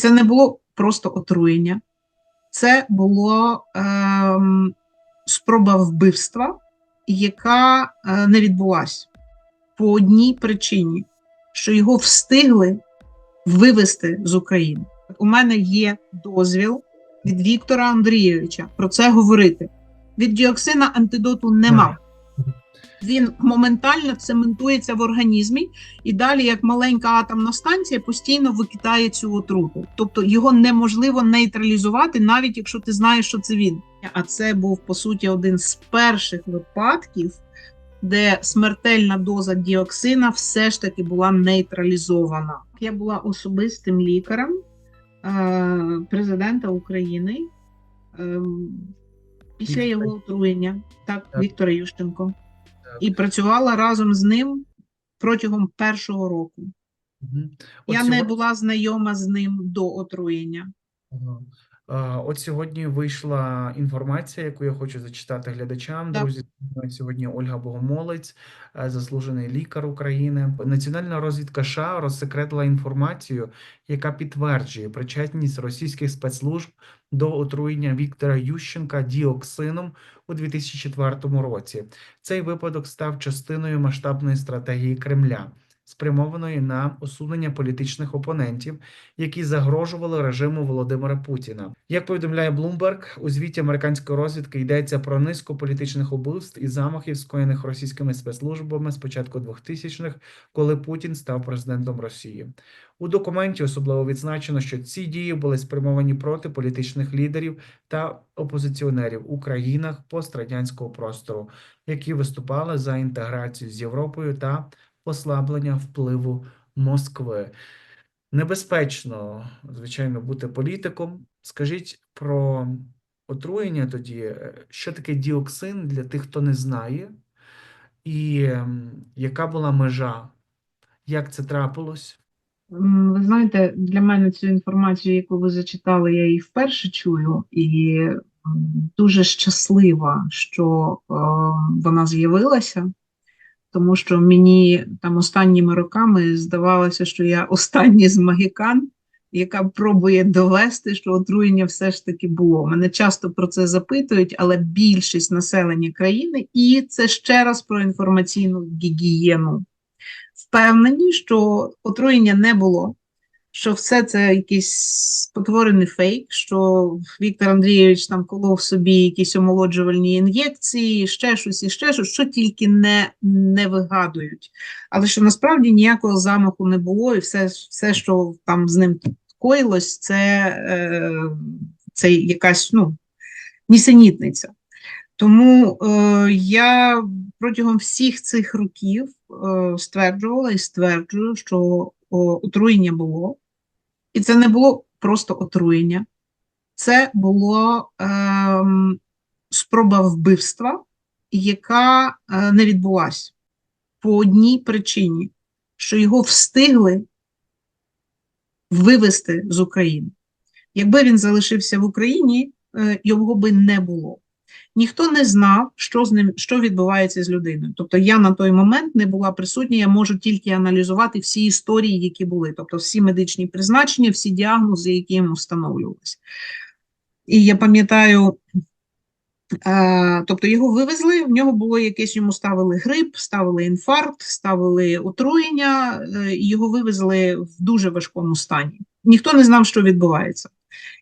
Це не було просто отруєння, це було ем, спроба вбивства, яка е, не відбулася по одній причині, що його встигли вивезти з України. У мене є дозвіл від Віктора Андрійовича про це говорити. Від діоксина антидоту нема. Він моментально цементується в організмі, і далі, як маленька атомна станція, постійно викидає цю отруту. Тобто його неможливо нейтралізувати, навіть якщо ти знаєш, що це він. А це був по суті один з перших випадків, де смертельна доза діоксина все ж таки була нейтралізована. Я була особистим лікарем е, президента України е, після його отруєння, так. Віктора Ющенко. І працювала разом з ним протягом першого року. Угу. От Я не була знайома з ним до отруєння. Ага. А, От сьогодні вийшла інформація, яку я хочу зачитати глядачам. Так. Друзі, сьогодні Ольга Богомолець, е, заслужений лікар України. Національна розвідка США розсекретила інформацію, яка підтверджує причетність російських спецслужб до отруєння Віктора Ющенка діоксином у 2004 році. Цей випадок став частиною масштабної стратегії Кремля, спрямованої на усунення політичних опонентів які загрожували режиму Володимира Путіна. Як повідомляє Bloomberg, у звіті американської розвідки йдеться про низку політичних убивств і замахів, скоєних російськими спецслужбами з початку 2000-х, коли Путін став президентом Росії. У документі особливо відзначено, що ці дії були спрямовані проти політичних лідерів та опозиціонерів у країнах пострадянського простору, які виступали за інтеграцію з Європою та послаблення впливу Москви. Небезпечно, звичайно, бути політиком. Скажіть про отруєння тоді, е, що таке діоксин для тих, хто не знає, і яка була межа, як це трапилось? Ви знаєте, для мене цю інформацію, яку ви зачитали, я її вперше чую, і дуже щаслива, що е, вона з'явилася, тому що мені там останніми роками здавалося, що я останній з магікан, яка пробує довести, що отруєння все ж таки було. Мене часто про це запитують, але більшість населення країни, і це ще раз про інформаційну гігієну впевнені, що отруєння не було, що все це якийсь спотворений фейк, що Віктор Андрійович там колов собі якісь омолоджувальні ін'єкції, ще щось і ще щось, що тільки не, не вигадують. Але що насправді ніякого замаху не було, і все, все що там з ним коїлось, це, е, це якась ну, нісенітниця. Тому е, я протягом всіх цих років е, стверджувала і стверджую, що о, отруєння було, і це не було просто отруєння, це було ем, спроба вбивства, яка е, не відбулася по одній причині, що його встигли вивезти з України. Якби він залишився в Україні, е, його би не було. Ніхто не знав, що з ним, що відбувається з людиною. Тобто я на той момент не була присутня, я можу тільки аналізувати всі історії, які були, тобто всі медичні призначення, всі діагнози, які йому встановлювалися. І я пам'ятаю, е, тобто його вивезли, в нього було якесь, йому ставили грип, ставили інфаркт, ставили отруєння, е, і його вивезли в дуже важкому стані. Ніхто не знав, що відбувається.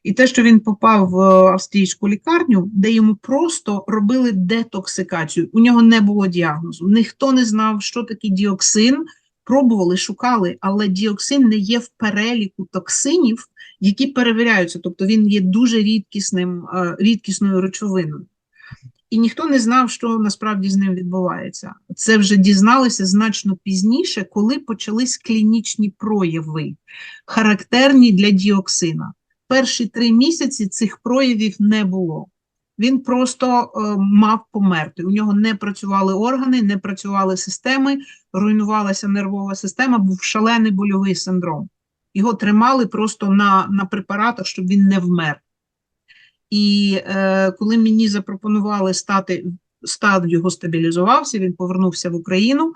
І те, що він попав в австрійську лікарню, де йому просто робили детоксикацію. У нього не було діагнозу. Ніхто не знав, що таке діоксин. Пробували, шукали, але діоксин не є в переліку токсинів, які перевіряються. Тобто він є дуже рідкісним, е, рідкісною речовиною. І ніхто не знав, що насправді з ним відбувається. Це вже дізналися значно пізніше, коли почались клінічні прояви, характерні для діоксина перші три місяці цих проявів не було. Він просто е, мав померти. У нього не працювали органи, не працювали системи, руйнувалася нервова система, був шалений больовий синдром. Його тримали просто на, на препаратах, щоб він не вмер. І е, коли мені запропонували стати, стат його стабілізувався, він повернувся в Україну.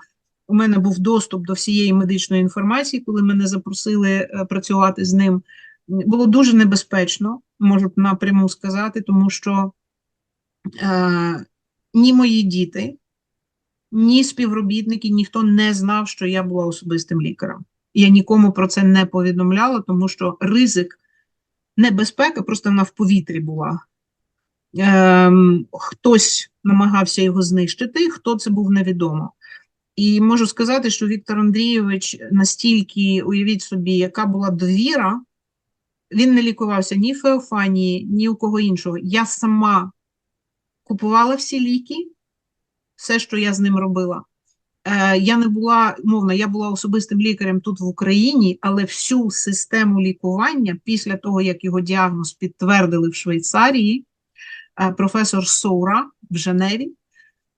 У мене був доступ до всієї медичної інформації, коли мене запросили е, працювати з ним було дуже небезпечно, можу напряму сказати, тому що е, ні мої діти, ні співробітники, ніхто не знав, що я була особистим лікарем. Я нікому про це не повідомляла, тому що ризик, небезпека просто вона в повітрі була. Ем, хтось намагався його знищити, хто це був невідомо. І можу сказати, що Віктор Андрійович настільки, уявіть собі, яка була довіра, він не лікувався ні в Феофанії, ні у кого іншого. Я сама купувала всі ліки, все, що я з ним робила. Е, я не була, мовно, я була особистим лікарем тут в Україні, але всю систему лікування, після того, як його діагноз підтвердили в Швейцарії, е, професор Соура в Женеві,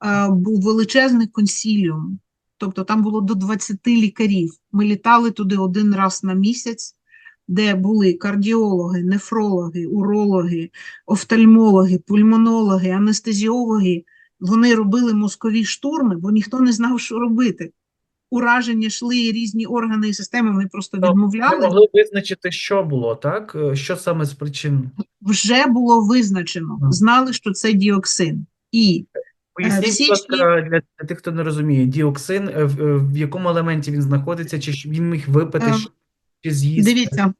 е, був величезний консіліум. Тобто там було до 20 лікарів. Ми літали туди один раз на місяць, де були кардіологи, нефрологи, урологи, офтальмологи, пульмонологи, анестезіологи. Вони робили мозкові штурми, бо ніхто не знав, що робити. Ураження йшли різні органи і системи, вони просто Ви відмовляли. могли визначити, що було, так? Е, Що саме з причин? Вже було визначено, знали, що це діоксин. І Поясніть, всі будь для, для тих, хто не розуміє, діоксин, е, в, е, в якому елементі він знаходиться, чи він міг випити, Ем, чи- з'їсти? Дивіться,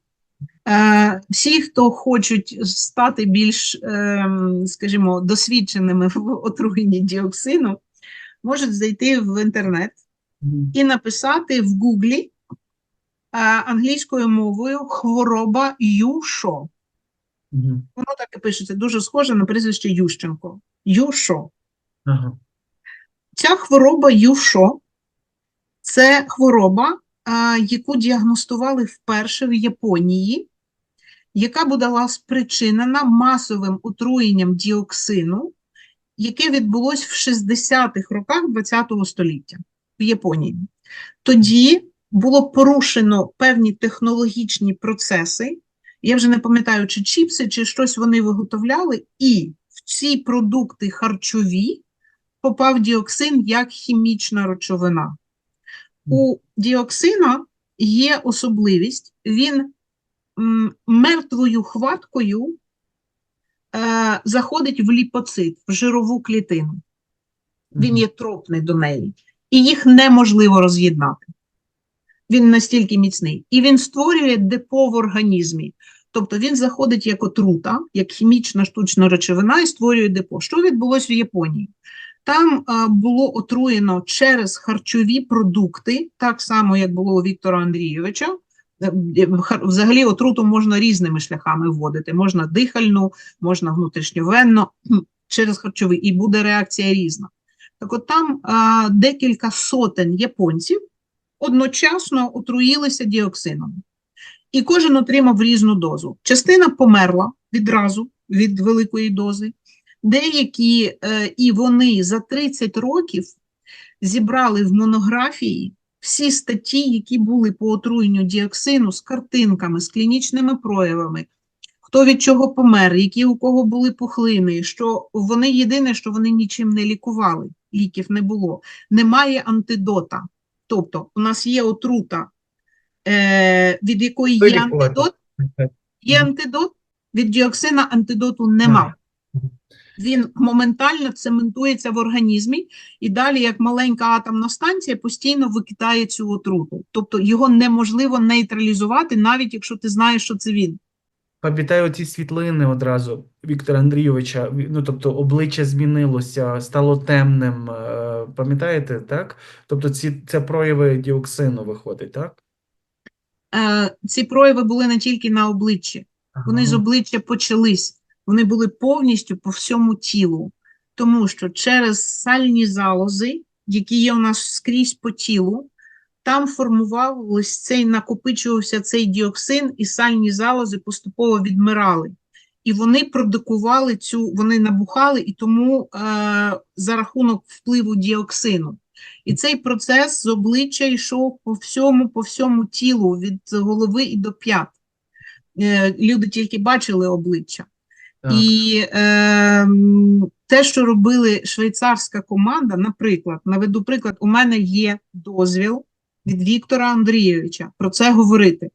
е, всі, хто хочуть стати більш, ем, скажімо, досвідченими в отруєнні діоксину, можуть зайти в інтернет Мгм. і написати в Гуглі е, англійською мовою хвороба Юшо. Мгм. Воно так і пишеться, дуже схоже на прізвище Ющенко. Юшо. Ага. Ця хвороба Юшо – це хвороба, яку діагностували вперше в Японії, яка була спричинена масовим отруєнням діоксину, яке відбулось в 60-х роках ХХ століття в Японії. Тоді було порушено певні технологічні процеси. Я вже не пам'ятаю, чи чіпси, чи щось вони виготовляли, і в ці продукти харчові попав діоксин як хімічна речовина. У діоксина є особливість, він мертвою хваткою е, заходить в ліпоцит, в жирову клітину. Він є тропний до неї, і їх неможливо роз'єднати. Він настільки міцний. І він створює депо в організмі. Тобто він заходить як отрута, як хімічна штучна речовина і створює депо. Що відбулося в Японії? Там а, було отруєно через харчові продукти, так само, як було у Віктора Андрійовича. Е, е, Взагалі отруту можна різними шляхами вводити. Можна дихальну, можна внутрішньовенно, через харчовий, і буде реакція різна. Так от там а, декілька сотень японців одночасно отруїлися діоксином. І кожен отримав різну дозу. Частина померла відразу від великої дози, деякі е, і вони за 30 років зібрали в монографії всі статті, які були по отруєнню діоксину з картинками, з клінічними проявами, хто від чого помер, які у кого були пухлини, що вони єдине, що вони нічим не лікували, ліків не було. Немає антидота. Тобто, у нас є отрута, е, від якої є антидот, є антидот, від діоксина антидоту нема. Він моментально цементується в організмі і далі, як маленька атомна станція, постійно викидає цю отруту. Тобто його неможливо нейтралізувати, навіть якщо ти знаєш, що це він. Пам'ятаю ці світлини одразу Віктора Андрійовича. Ну, тобто обличчя змінилося, стало темним. е, Пам'ятаєте, так? Тобто ці, це прояви діоксину виходить, так? Е, ці прояви були не тільки на обличчі, вони з обличчя почались, вони були повністю по всьому тілу, тому що через сальні залози, які є у нас скрізь по тілу, там формувався цей, накопичувався цей діоксин, і сальні залози поступово відмирали. І вони продукували цю, вони набухали, і тому е, за рахунок впливу діоксину. І цей процес з обличчя йшов по всьому, по всьому тілу, від голови і до п'ят. Е, люди тільки бачили обличчя. І е, те, що робили швейцарська команда, наприклад, наведу приклад, у мене є дозвіл від Віктора Андрійовича про це говорити.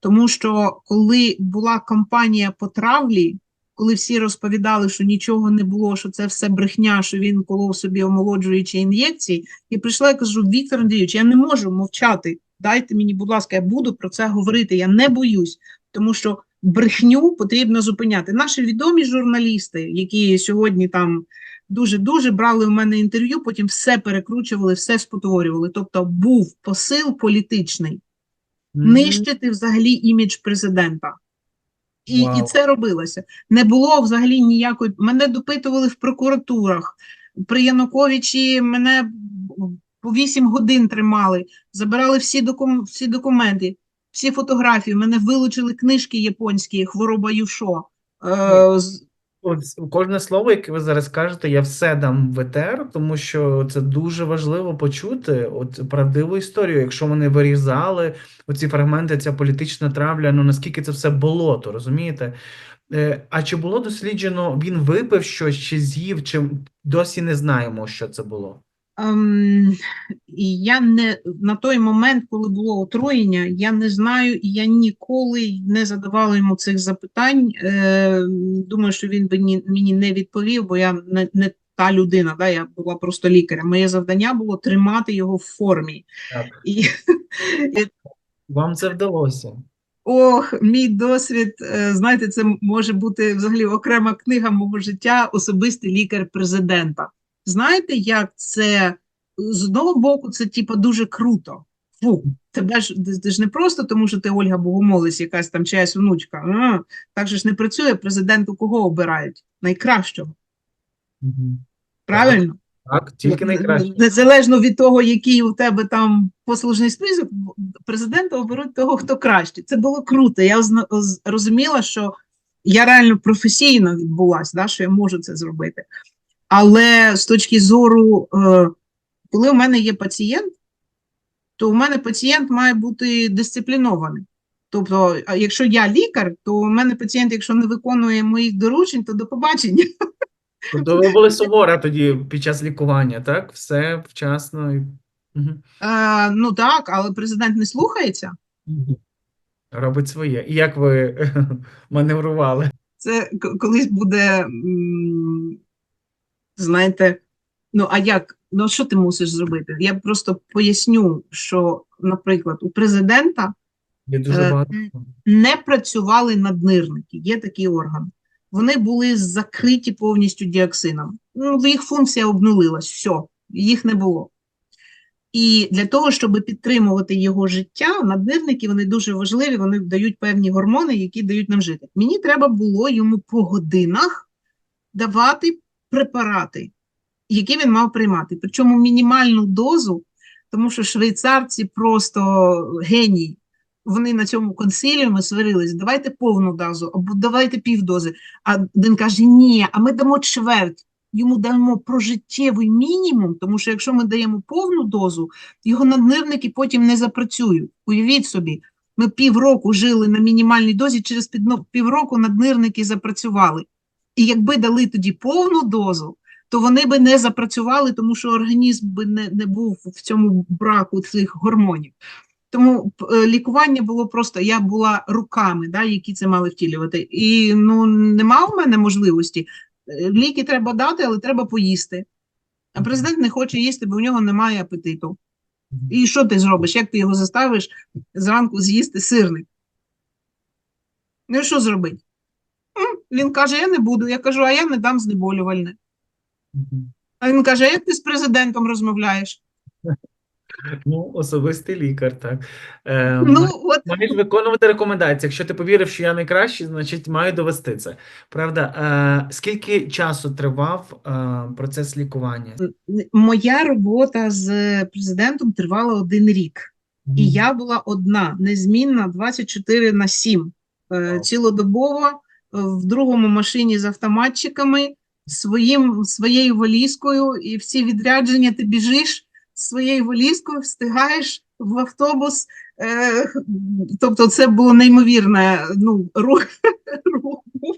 Тому що коли була кампанія по травлі, коли всі розповідали, що нічого не було, що це все брехня, що він колов собі омолоджуючі ін'єкції, і прийшла і кажу: Віктор Андрійович, я не можу мовчати. Дайте мені, будь ласка, я буду про це говорити. Я не боюсь, тому що брехню потрібно зупиняти. Наші відомі журналісти, які сьогодні там дуже-дуже брали в мене інтерв'ю, потім все перекручували, все спотворювали. Тобто був посил політичний нищити взагалі імідж президента. І, і це робилося. Не було взагалі ніякої. Мене допитували в прокуратурах. При Януковичі мене по 8 годин тримали, забирали всі, докум... всі документи, всі фотографії. Мене вилучили книжки японські, хвороба Юшо. Е, кожне слово, яке ви зараз кажете, я все дам в етер, тому що це дуже важливо почути от правдиву історію. Якщо вони вирізали оці фрагменти, ця політична травля, ну наскільки це все болото, розумієте? Е, А чи було досліджено, він випив щось чи з'їв, чи досі не знаємо, що це було? Ем, і я не на той момент, коли було отруєння, я не знаю, і я ніколи не задавала йому цих запитань. Е, думаю, що він би ні, мені не відповів, бо я не, не та людина, да, я була просто лікарем. Моє завдання було тримати його в формі. Так. І, Вам це вдалося? Ох, мій досвід, е, знаєте, це може бути взагалі окрема книга мого життя, особистий лікар президента. Знаєте, як це з одного боку, це типа дуже круто. Фу, тебе ж ти, ж не просто тому, що ти Ольга Богомолець, якась там чиясь внучка. А, так же ж не працює. Президенту кого обирають? Найкращого. Мгм. Правильно? Так, тільки найкраще. Незалежно від того, який у тебе там послужний список, президента оберуть того, хто краще. Це було круто. Я розуміла, що я реально професійно відбулася, да, що я можу це зробити. Але з точки зору, е, коли у мене є пацієнт, то у мене пацієнт має бути дисциплінований. Тобто, якщо я лікар, то у мене пацієнт, якщо не виконує моїх доручень, то до побачення. Тобто ви були сувора тоді під час лікування, так? Все вчасно. Мгм. Е, ну так, але президент не слухається. Робить своє. І як ви маневрували? Це колись буде, знаєте, ну а як? Ну, що ти мусиш зробити? Я просто поясню, що, наприклад, у президента Є дуже Е, багато. не працювали наднирники, є такий орган. Вони були закриті повністю діоксином. Ну, їх функція обнулилась, все, їх не було. І для того, щоб підтримувати його життя, наднирники вони дуже важливі, вони дають певні гормони, які дають нам жити. Мені треба було йому по годинах давати препарати, які він мав приймати. Причому мінімальну дозу, тому що швейцарці просто генії. Вони на цьому консиліумі сварились, давайте повну дозу, або давайте півдози. А він каже: ні, а ми дамо чверть. Йому дамо прожиттєвий мінімум, тому що якщо ми даємо повну дозу, його наднирники потім не запрацюють. Уявіть собі, ми півроку жили на мінімальній дозі, через півроку наднирники запрацювали. І якби дали тоді повну дозу, то вони би не запрацювали, тому що організм би не, не був в цьому браку цих гормонів. Тому е, лікування було просто, я була руками, да, які це мали втілювати. І ну, нема в мене можливості. Е, Ліки треба дати, але треба поїсти. А президент не хоче їсти, бо в нього немає апетиту. І що ти зробиш? Як ти його заставиш зранку з'їсти сирник? Ну, що зробить? Він каже: я не буду. Я кажу, а я не дам знеболювальне. А він каже: як ти з президентом розмовляєш? Ну, особистий лікар, так. Е, Ну, от Маєш виконувати рекомендації. Якщо ти повірив, що я найкращий, значить маю довести це. Правда? Е, скільки часу тривав е, процес лікування? моя робота з президентом тривала один рік. І я була одна, незмінна 24 на 7, е, цілодобово в другому машині з автоматчиками, своїм, своєю валізкою, і всі відрядження ти біжиш своєю валізкою, встигаєш в автобус. Е, тобто це було неймовірне ну, рух. рух був.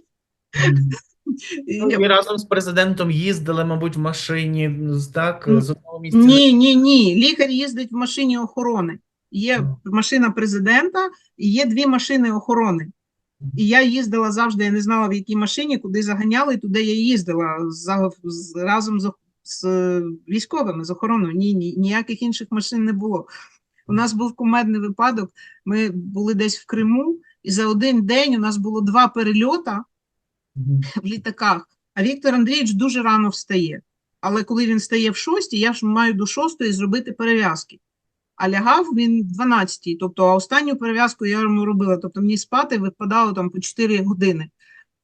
Ви разом з президентом їздили, мабуть, в машині, так, з одного місця. Ні, ні, ні. Лікар їздить в машині охорони. Є машина президента і є дві машини охорони. І я їздила завжди, я не знала, в якій машині, куди заганяли, туди я їздила за, з, разом з, з е, військовими, з охороною. Ні, ні, ніяких інших машин не було. У нас був кумедний випадок. Ми були десь в Криму, і за один день у нас було два перельота в літаках. А Віктор Андрійович дуже рано встає. Але коли він встає в шостій, я ж маю до шостої зробити перев'язки. А лягав він в 12, тобто останню перев'язку я йому робила. Тобто мені спати випадало там по 4 години,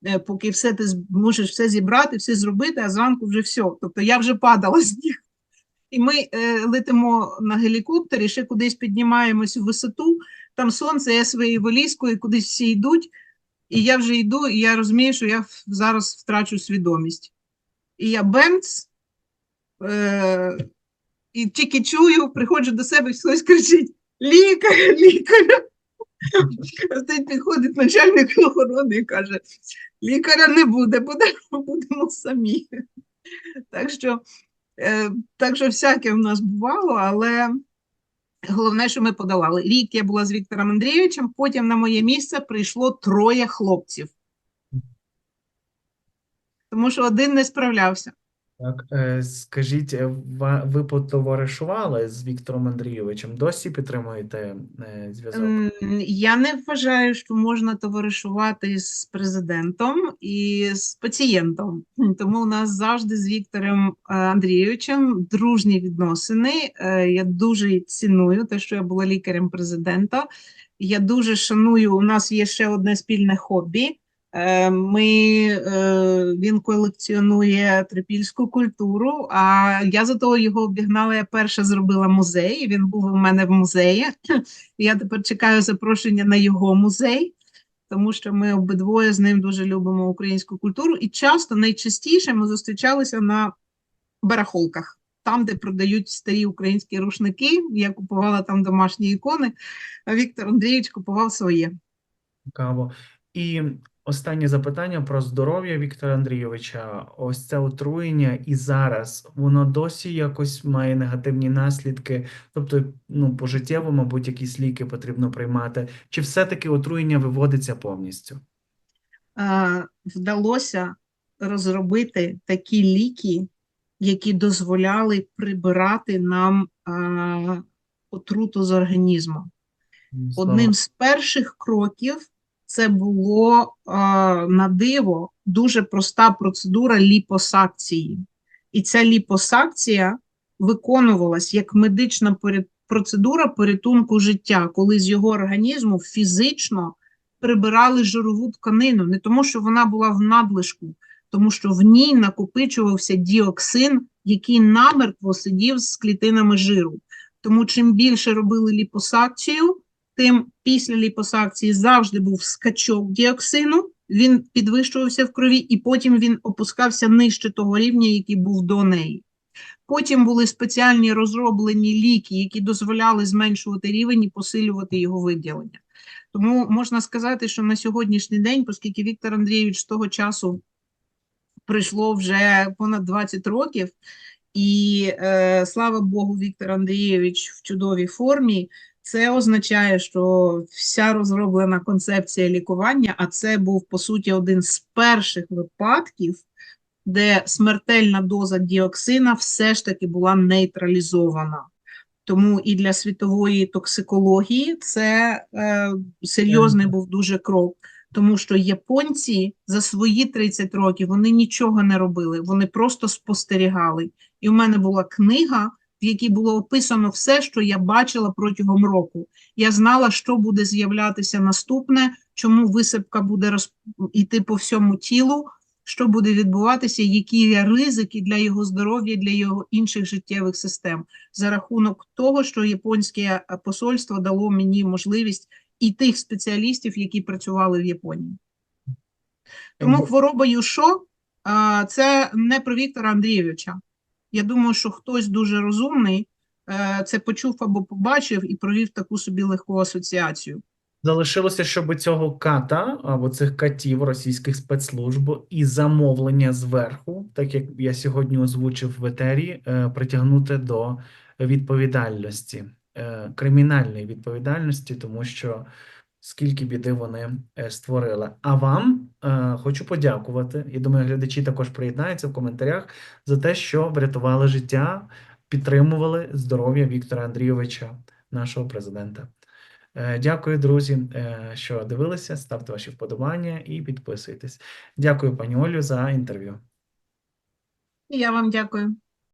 е, поки все ти мусиш все зібрати, все зробити, а зранку вже все. Тобто я вже падала з ніг. І ми е, летимо на гелікоптері, ще кудись піднімаємось у висоту, там сонце, я своєю валізкою, кудись всі йдуть, і я вже йду, і я розумію, що я зараз втрачу свідомість. І я бемц, е, і тільки чую, приходжу до себе, хтось кричить: лікар, лікар. Підходить начальник охорони і каже: лікаря не буде, будемо, будемо самі. Так що, е, так що всяке в нас бувало, але головне, що ми подолали. Рік я була з Віктором Андрійовичем, потім на моє місце прийшло троє хлопців. Тому що один не справлявся. Так, е, скажіть, е, ва- ви потоваришували з Віктором Андрійовичем? Досі підтримуєте е, зв'язок? Я не вважаю, що можна товаришувати з президентом і з пацієнтом. Тому у нас завжди з Віктором Андрійовичем дружні відносини. Я дуже ціную те, що я була лікарем президента. Я дуже шаную. У нас є ще одне спільне хобі. Е, Ми, е, він колекціонує трипільську культуру, а я за того його обігнала. Я перша зробила музей. Він був у мене в музеї. Я тепер чекаю запрошення на його музей, тому що ми обидвоє з ним дуже любимо українську культуру. І часто, найчастіше ми зустрічалися на барахолках, там, де продають старі українські рушники. Я купувала там домашні ікони, а Віктор Андрійович купував своє. Цікаво. І останнє запитання про здоров'я Віктора Андрійовича. Ось це отруєння і зараз воно досі якось має негативні наслідки. Тобто, ну, пожиттєво, мабуть, якісь ліки потрібно приймати. Чи все-таки отруєння виводиться повністю? Вдалося розробити такі ліки, які дозволяли прибирати нам отруту з організму. Одним з перших кроків це було е, на диво дуже проста процедура ліпосакції. І ця ліпосакція виконувалась як медична процедура порятунку життя, коли з його організму фізично прибирали жирову тканину, не тому, що вона була в надлишку, тому що в ній накопичувався діоксин, який намертво сидів з клітинами жиру. Тому чим більше робили ліпосакцію, тим після ліпосакції завжди був скачок діоксину, він підвищувався в крові, і потім він опускався нижче того рівня, який був до неї. Потім були спеціальні розроблені ліки, які дозволяли зменшувати рівень і посилювати його виділення. Тому можна сказати, що на сьогоднішній день, оскільки Віктор Андрійович з того часу прийшло вже понад 20 років, і е, слава Богу, Віктор Андрійович в чудовій формі. Це означає, що вся розроблена концепція лікування, а це був по суті один з перших випадків, де смертельна доза діоксина все ж таки була нейтралізована. Тому і для світової токсикології це е, серйозний був дуже крок. Тому що японці за свої 30 років вони нічого не робили, вони просто спостерігали. І в мене була книга, в якій було описано все, що я бачила протягом року. Я знала, що буде з'являтися наступне, чому висипка буде роз... йти по всьому тілу, що буде відбуватися, які є ризики для його здоров'я, для його інших життєвих систем, за рахунок того, що японське посольство дало мені можливість і тих спеціалістів, які працювали в Японії. Тому хвороба Юшо це не про Віктора Андрійовича. Я думаю, що хтось дуже розумний е, це почув або побачив і провів таку собі легку асоціацію. Залишилося, щоб цього ката або цих катів російських спецслужб і замовлення зверху, так як я сьогодні озвучив в етері, е, притягнути до відповідальності. е, кримінальної відповідальності, тому що скільки біди вони е, створили. А вам е, хочу подякувати. І думаю, глядачі також приєднаються в коментарях за те, що врятували життя, підтримували здоров'я Віктора Андрійовича, нашого президента. Е, Дякую, друзі, е, що дивилися. Ставте ваші вподобання і підписуйтесь. Дякую, пані Олю, за інтерв'ю. Я вам дякую.